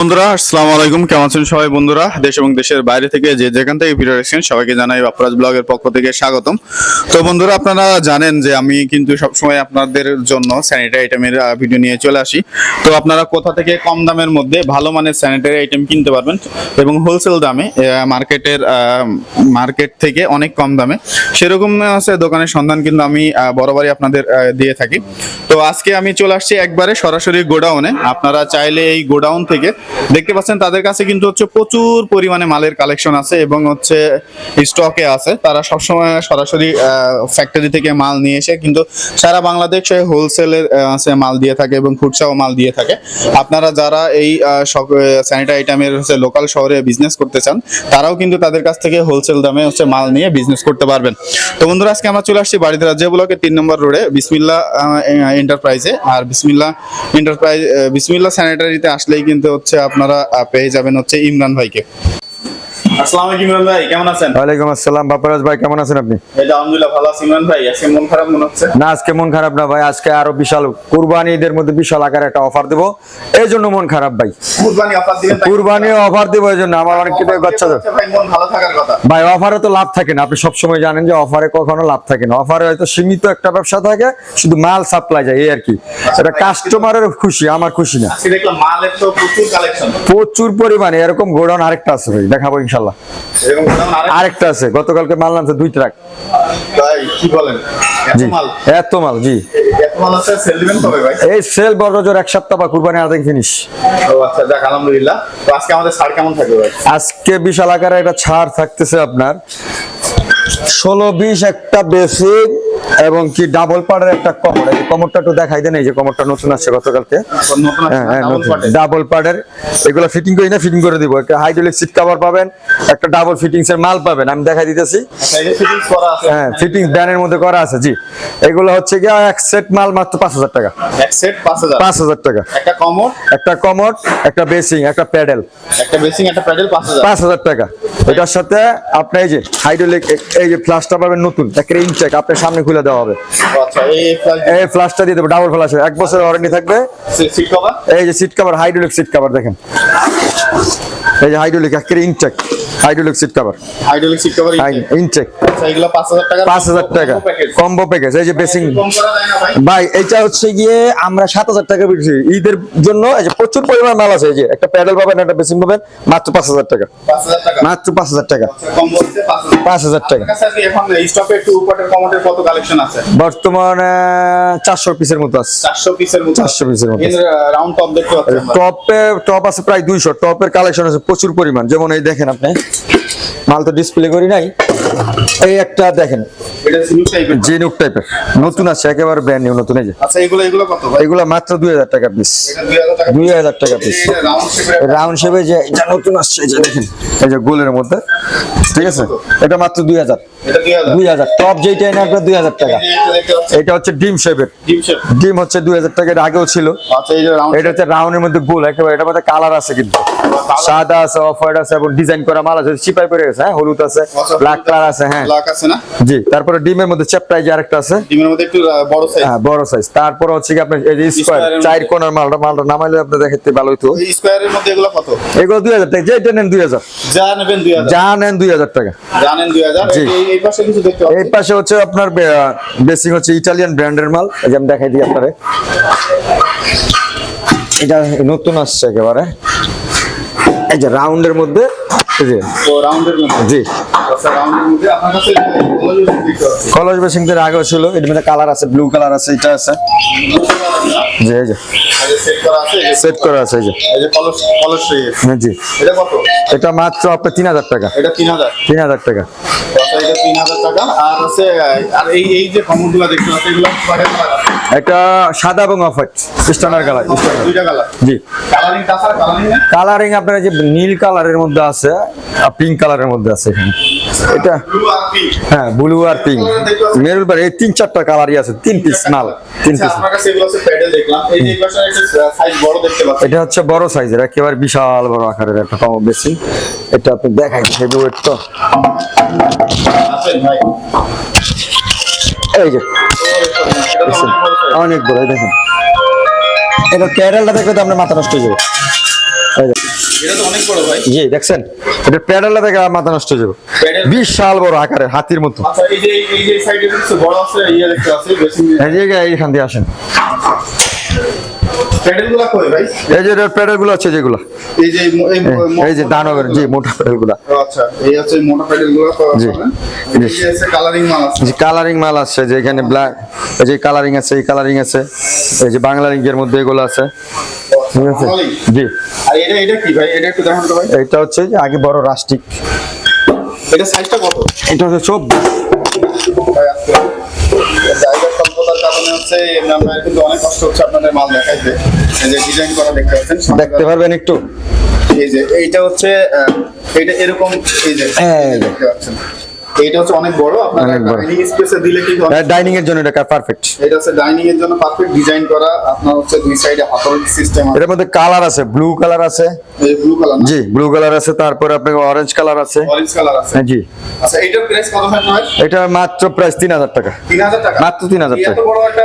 বন্ধুরা, আসসালামু আলাইকুম। কেমন আছেন সবাই বন্ধুরা? দেশ এবং দেশের বাইরে থেকে যে যেখান থেকে ভিডিও দেখছেন, সবাইকে জানাই বাপরাজ ব্লগের পক্ষ থেকে স্বাগতম। তো বন্ধুরা, আপনারা জানেন যে আমি কিন্তু সবসময় আপনাদের জন্য স্যানিটারি আইটেমের ভিডিও নিয়ে চলে আসি। তো আপনারা কোথা থেকে কম দামের মধ্যে ভালো মানের স্যানিটারি আইটেম কিনতে পারবেন এবং হোলসেল দামে মার্কেটের মার্কেট থেকে অনেক কম দামে। সেরকম আছে দোকানের সন্ধান কিন্তু আমি বরাবরই আপনাদের দিয়ে থাকি। তো আজকে আমি চলে আসছি একবারে সরাসরি গোডাউনে আপনারা চাইলে এই গোডাউন থেকে দেখতে পাচ্ছেন, তাদের কাছে কিন্তু হচ্ছে প্রচুর পরিমাণে মালের কালেকশন আছে এবং হচ্ছে স্টকে আছে। তারা সবসময় সরাসরি ফ্যাক্টরি থেকে মাল নিয়ে এসে কিন্তু সারা বাংলাদেশে হোলসেলের আছে মাল দিয়ে থাকে এবং খুচরাও মাল দিয়ে থাকে। আপনারা যারা এই স্যানিটারি আইটেমের হচ্ছে লোকাল শহরে বিজনেস করতে চান, তারাও কিন্তু তাদের কাছ থেকে হোলসেল দামে হচ্ছে মাল নিয়ে বিজনেস করতে পারবেন। তো বন্ধুরা, আজকে আমরা চলে আসছি বাড়িতে রাজ্য ব্লকে তিন নম্বর রোডে, বিসমিল্লা এন্টারপ্রাইজে আর বিসমিল্লা এন্টারপ্রাইজ বিসমিল্লা স্যানিটারিতে আসলেই কিন্তু হচ্ছে আপনারা পেয়ে যাবেন হচ্ছে ইমরান ভাইকে। আসসালামু আলাইকুম ইমরান ভাই কেমন আছেন? ওয়ালাইকুম আসসালাম বাপারাজ ভাই কেমন আছেন আপনি? এই আলহামদুলিল্লাহ ভালো আছি ইমরান ভাই আজকে মন খারাপ মনে হচ্ছে? না আজকে মন খারাপ না ভাই আজকে আরও বিশাল কুরবানি ঈদের মধ্যে বিশাল আকারে একটা অফার দেবো। এই জন্য মন খারাপ ভাই। কুরবানি অফার দিবেন কুরবানি অফার দেবো এই জন্য আমার অনেক কিছু বাচ্চা ভাই মন ভালো থাকার কথা। ভাই অফারে তো লাভ থাকে না আপনি সবসময় জানেন যে অফারে কখনো লাভ থাকে না। অফারে হয়তো সীমিত একটা ব্যবসা থাকে শুধু মাল সাপ্লাই যায় এই আর কি। এটা কাস্টমারের খুশি আমার খুশি না। আজকে দেখলাম মালের তো প্রচুর কালেকশন প্রচুর পরিমাণে এরকম গোডাউন আরেকটা আছে ভাই দেখাবো ইনশাল্লাহ আরেকটা আছে গতকালকে মাল নামছে দুই ট্রাক। ভাই কি বলেন? এত মাল? জি। এই সেল বড় জোর এক সপ্তাহ বা কুরবানি ফিনিশ আচ্ছা আজকে বিশাল আকারে একটা ছাড় থাকতেছে আপনার। ষোলো বিশ একটা বেসিক এবং কি ডাবল পাড়ের একটা কমর। এই কমরটা একটু দেখাই দেন এই যে কমরটা নতুন আসছে গতকালকে। হ্যাঁ হ্যাঁ ডাবল পাড়ের। এগুলো ফিটিং করি না ফিটিং করে দিব। একটা হাইড্রোলিক সিট কভার পাবেন একটা ডাবল ফিটিংস এর মাল পাবেন আমি দেখাই দিতেছি। আচ্ছা ফিটিংস হ্যাঁ ফিটিংস ব্যানের মধ্যে করা আছে জি। এগুলো হচ্ছে গিয়ে এক সেট মাল মাত্র পাঁচ হাজার টাকা। এক সেট 5000 পাঁচ হাজার টাকা। একটা কমর। একটা কমর একটা বেসিং একটা প্যাডেল। একটা বেসিং একটা প্যাডেল পাঁচ হাজার। টাকা। এটার সাথে আপনি এই যে হাইড্রোলিক এই যে ফ্ল্যাশটা পাবেন নতুন একটা ইনটেক আপনার সামনে খুলে দেওয়া হবে। আচ্ছা এই ফ্ল্যাশটা দিয়ে দেবো ডাবল ফ্লাশ এক বছর ওয়ারেন্টি থাকবে। এই যে seat cover hydraulic seat cover দেখেন। এই যে হাইড্রোলিক একেবারে intact hydraulic seat cover hydraulic seat cover intact আচ্ছা এগুলো 5000 টাকা পাঁচ হাজার টাকা। কম্বো প্যাকেজ এই যে বেসিং ভাই। এটা হচ্ছে গিয়ে আমরা সাত হাজার টাকা বিক্রি ঈদের জন্য এই যে প্রচুর পরিমাণ মাল আছে এই যে একটা প্যাডেল পাবেন একটা বেসিং পাবেন মাত্র পাঁচ হাজার টাকা। 5000 টাকা। মাত্র পাঁচ হাজার টাকা। কম বলতে 5000 পাঁচ হাজার টাকা। কাছে আজকে এখন স্টকে একটু উপরের কমোডের কত কালেকশন আছে? বর্তমানে চারশো পিসের মতো আছে। 400 পিসের মতো 400 পিসের মতো এর রাউন্ড টপ দেখতে পাচ্ছেন টপে টপ আছে প্রায় দুইশো। কালেকশন আছে প্রচুর পরিমাণ। যেমন এই দেখেন আপনি মাল তো ডিসপ্লে করি নাই। এই একটা দেখেন। এটা জিনুক টাইপের নতুন আছে একেবারে ব্র্যান্ড নিউ নতুন এই যে। আচ্ছা এগুলো এগুলো কত ভাই? এগুলো মাত্র দুই হাজার টাকা পিস 2000 টাকা পিস রাউন্ড শেপে যে এটা নতুন আসছে এই যে দেখেন। এই যে গোলের মধ্যে। ঠিক আছে? এটা মাত্র দুই হাজার। এটা 2000 দুই হাজার। টপ যেইটা এনে আপনার টাকা। এটা হচ্ছে ডিম শেপের শেপ ডিম হচ্ছে দুই হাজার টাকা এটা আগেও ছিল। আচ্ছা এই যে রাউন্ড এটা হচ্ছে রাউন্ডের মধ্যে গোল একেবারে এটার মধ্যে কালার আছে কিন্তু। সাদা আছে অফ হোয়াইট আছে এবং ডিজাইন করা মাল আছে। চিপাই পড়ে গেছে হ্যাঁ? হলুদ আছে ব্ল্যাক কালার আছে হ্যাঁ। ব্ল্যাক আছে না? জি তারপরে ডিমের মধ্যে চ্যাপটাই যে আরেকটা আছে। ডিমের মধ্যে একটু বড় সাইজ হ্যাঁ বড় সাইজ তারপর হচ্ছে কি আপনার এই যে স্কোয়ার চার। কোণার মালটা মালটা নামাইলে আপনি দেখতে ভালো এই স্কয়ারের মধ্যে এগুলো কত? এগুলো দুই হাজার টাকা। যেটা নেন দুই হাজার। যা নেবেন 2000 যা নেন দুই হাজার টাকা। জানেন 2000 এই পাশে কিছু দেখতে এই পাশে হচ্ছে আপনার বেসিং হচ্ছে ইটালিয়ান ব্র্যান্ডের মাল। এই যে আমি দেখাই দিই আপনারে। এটা নতুন আসছে একেবারে। এই যে রাউন্ডের মধ্যে যে। তো রাউন্ডের মধ্যে। জি। কলস বেসিং এর আগেও ছিল এর মধ্যে কালার আছে ব্লু কালার আছে এটা আছে। জি এই যে সেট করা আছে এই যে- হ্যাঁ, জি। এটা মাত্র আপনার তিন হাজার টাকা। এটা 3000 তিন হাজার টাকা। এটা 3000 টাকা আর এই এই যে এটা সাদা এবং অফ হোয়াইট স্ট্যান্ডার্ড কালার জি। কালারিং আপনার যে নীল কালারের মধ্যে আছে আর পিঙ্ক কালারের মধ্যে আছে এখানে। এটা হ্যাঁ ব্লু আর পিঙ্ক বার এই তিন চারটা কালারই আছে তিন পিস মাল তিন আচ্ছা পিস একটা এটা হচ্ছে বড় সাইজের একেবারে বিশাল বড় আকারের একটা কম বেশি। এটা আপনি দেখাই হেভি ওয়েট তো। এই যে অনেক বড় দেখেন। এটা প্যাডেলটা দেখলে তো আপনার মাথা নষ্ট হয়ে যাবে। জি দেখছেন? এটা প্যাডেলটা দেখে মাথা নষ্ট হয়ে যাবে। বিশাল বড় আকারে হাতির মতো। আচ্ছা ইয়ে এইখান দিয়ে আসেন। প্যাডেলগুলো হ্যাঁ, আছে এই যে যে মোটা প্যাডেলগুলো। কালারিং কালারিং মাল ব্ল্যাক এই যে কালারিং আছে এই কালারিং আছে এই যে মধ্যে এগুলো আছে। ঠিক আছে? এটা হচ্ছে যে আগে বড় রাস্টিক এটা হচ্ছে 24 জায়গা স্বল্পতার কারণে হচ্ছে আমরা কিন্তু অনেক কষ্ট হচ্ছে আপনাদের মাল দেখাইতে। যে ডিজাইন করা দেখতে পাচ্ছেন দেখতে পারবেন একটু। এই যে এইটা হচ্ছে এটা এরকম হ্যাঁ, এই যে। দেখতে পাচ্ছেন। এইটা হচ্ছে অনেক বড় আপনার ডাইনিং স্পেসে দিলে কিন্তু ডাইনিং এর জন্য এটা পারফেক্ট এটা হচ্ছে ডাইনিং এর জন্য পারফেক্ট ডিজাইন করা আপনার হচ্ছে দুই সাইডে হাতল সিস্টেম আছে। এটার মধ্যে কালার আছে ব্লু কালার আছে। এই ব্লু কালার জি ব্লু কালার আছে তারপরে আপনার অরেঞ্জ কালার আছে। অরেঞ্জ কালার আছে। হ্যাঁ, জি। আচ্ছা প্রাইস কত হয় এটা মাত্র প্রাইস তিন হাজার টাকা। 3000 টাকা? মাত্র 3000 এই এত টাকা। বড় একটা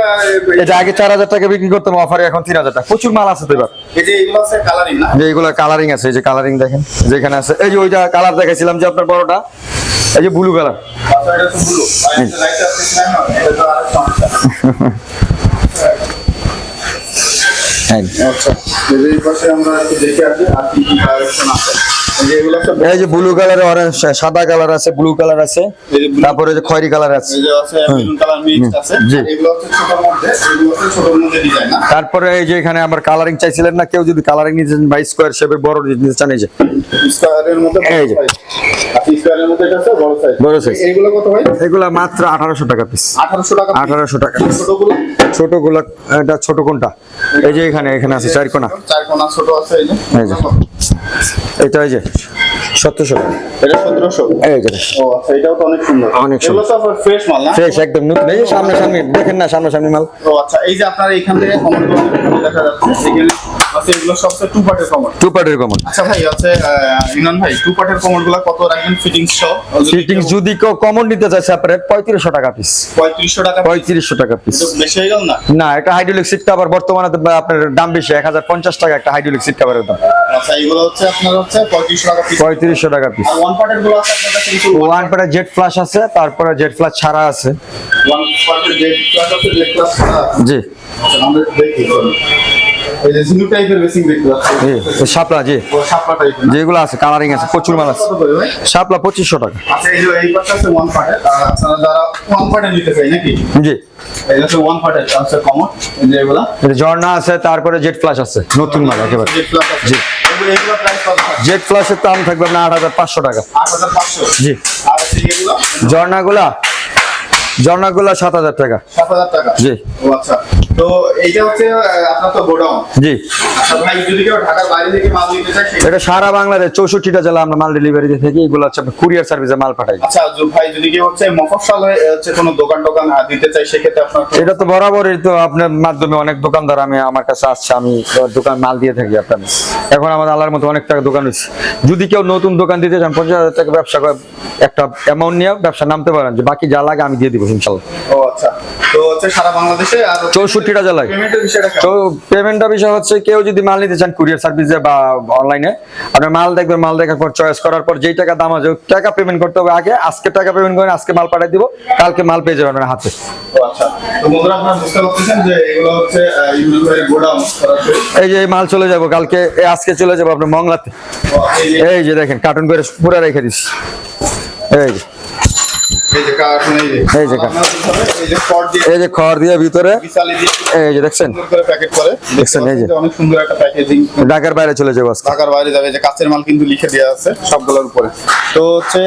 এটা আগে চার হাজার টাকা বিক্রি করতাম অফারে এখন তিন হাজার টাকা। প্রচুর মাল আছে তো এবার। এই যে এগুলো আছে কালারিং না? যে এগুলো কালারিং আছে এই যে কালারিং দেখেন যেখানে আছে। এই যে ওইটা কালার দেখাইছিলাম যে আপনার বড়টা। এই যে ব্লু কালার। আচ্ছা হ্যাঁ আচ্ছা এই পাশে আমরা একটু দেখে আসি আর কি কি কালেকশন আছে। এই যে ব্লু কালার অরেঞ্জ সাদা কালার আছে ব্লু কালার আছে তারপরে যে খয়েরি কালার আছে। তারপরে এই যে এখানে আবার কালারিং চাইছিলেন না কেউ যদি কালারিং নিতে চান বা স্কোয়ার শেপের বড় নিতে চান এই যে। এগুলো কত ভাই? এগুলা মাত্র আঠারোশো টাকা পিস 1800 টাকা আঠারোশো টাকা ছোটগুলো গোলাপ এটা ছোট কোনটা? এই যে এখানে এখানে আছে চার কোনা। চার কোনা ছোট আছে এই যে। এটা এই যে সতেরোশো এটা 1700 এই যে। ও আচ্ছা এটাও তো অনেক সুন্দর। অনেক এগুলো ফ্রেশ মাল না? ফ্রেশ একদম নতুন। এই সামনে সামনে দেখেন না সামনে সামনে মাল। ও আচ্ছা এই যে আপনার এখান থেকে কমন দেখা যাচ্ছে এগুলো সবচেয়ে টু পার্টের কমন টু পার্টের কমন আচ্ছা ভাই আছে আহ, ভাই টু পার্টের কমনগুলো কত রাখবেন ফিটিংস সহ? ফিটিংস যদি কেউ কমন নিতে চায় সেপারেট পঁয়ত্রিশশো টাকা পিস টাকা পঁয়ত্রিশশো টাকা পিস বেশি হয়ে গেল না? না একটা হাইড্রোলিক সিট কভার বর্তমানে আপনার দাম বেশি এক হাজার পঞ্চাশ টাকা একটা হাইড্রোলিক সিট কভারের দাম। আচ্ছা এগুলো হচ্ছে আপনার হচ্ছে পঁয়ত্রিশশো টাকা পিস পঁয়ত্রিশশো টাকা পিস আর ওয়ান পার্টেরগুলো আছে আপনার কাছে ওয়ান জেট আছে তারপরে জেট ফ্লাশ ছাড়া আছে। ওয়ান পার্টের। জি। আচ্ছা, আমরা দেখি। চলুন। এই যে জিনু টাইপের বেসিং দেখতে পাচ্ছি। শাপলা জি। শাপলা টাইপের যেগুলো আছে কালারিং আছে প্রচুর মাল আছে। শাপলা টাকা। আচ্ছা এই যে এই পার্টটা আছে ওয়ান পার্টের আপনারা যারা ওয়ান পার্টের নিতে চাই নাকি? জি। এই হচ্ছে ওয়ান পার্টের আছে কমন এই যে এগুলা। ঝর্ণা আছে তারপরে জেট ফ্লাশ আছে নতুন মাল একেবারে। জেড ক্লাস আছে। জি। এগুলো এগুলো প্রাইস কত থাকে জেট ফ্লাশের দাম থাকবে আপনার আট হাজার পাঁচশো টাকা। জি। ঝর্ণাগুলা ঝর্ণাগুলা সাত হাজার টাকা। সাত হাজার টাকা? জি। ও আচ্ছা। তো এইটা হচ্ছে আপনার তো গোডাউন। জি। আচ্ছা ভাই যদি কেউ ঢাকার বাইরে থেকে মাল নিতে চায় এটা সারা বাংলাদেশ চৌষট্টিটা জেলা আমরা মাল ডেলিভারি দিয়ে থাকি এগুলো হচ্ছে কুরিয়ার সার্ভিসে মাল পাঠাই। আচ্ছা ভাই যদি কেউ হচ্ছে মফস্বলে হচ্ছে কোনো দোকান টোকান দিতে চাই সেক্ষেত্রে আপনার এটা তো বরাবরই তো আপনার মাধ্যমে অনেক দোকানদার আমি আমার কাছে আসছে আমি দোকান মাল দিয়ে থাকি আপনার। এখন আমাদের আল্লাহর মতো অনেক টাকা দোকান যদি কেউ নতুন দোকান দিতে চান পঞ্চাশ হাজার টাকা ব্যবসা করে একটা অ্যামাউন্ট নিয়ে ব্যবসা নামতে পারেন যে বাকি যা লাগে আমি দিয়ে দিব ইনশাল্লাহ। ও আচ্ছা। তো হচ্ছে সারা বাংলাদেশে আর চৌষট্টিটা জেলায় পেমেন্টের তো? পেমেন্টটা বিষয় হচ্ছে কেউ যদি মাল নিতে চান কুরিয়ার সার্ভিসে বা অনলাইনে আপনার মাল দেখবেন মাল দেখার পর চয়েস করার পর যেই টাকা দাম আছে টাকা পেমেন্ট করতে হবে আগে আজকে টাকা পেমেন্ট করেন আজকে মাল পাঠিয়ে দিব কালকে মাল পেয়ে যাবেন আপনার হাতে। আচ্ছা। এই যে মাল চলে যাব কালকে আজকে চলে যাব আপনার মংলাতে। এই যে- দেখেন কার্টুন করে পুরো রেখে দিচ্ছি। এই যে। এই যে এই যে খড় দিয়ে ভিতরে এই যে দেখছেন? দেখছেন, এই যে। অনেক সুন্দর একটা প্যাকেজিং ঢাকার বাইরে চলে যাব ঢাকার বাইরে যাবে যে কাছের মাল কিন্তু লিখে দেওয়া আছে সবগুলোর উপরে। তো হচ্ছে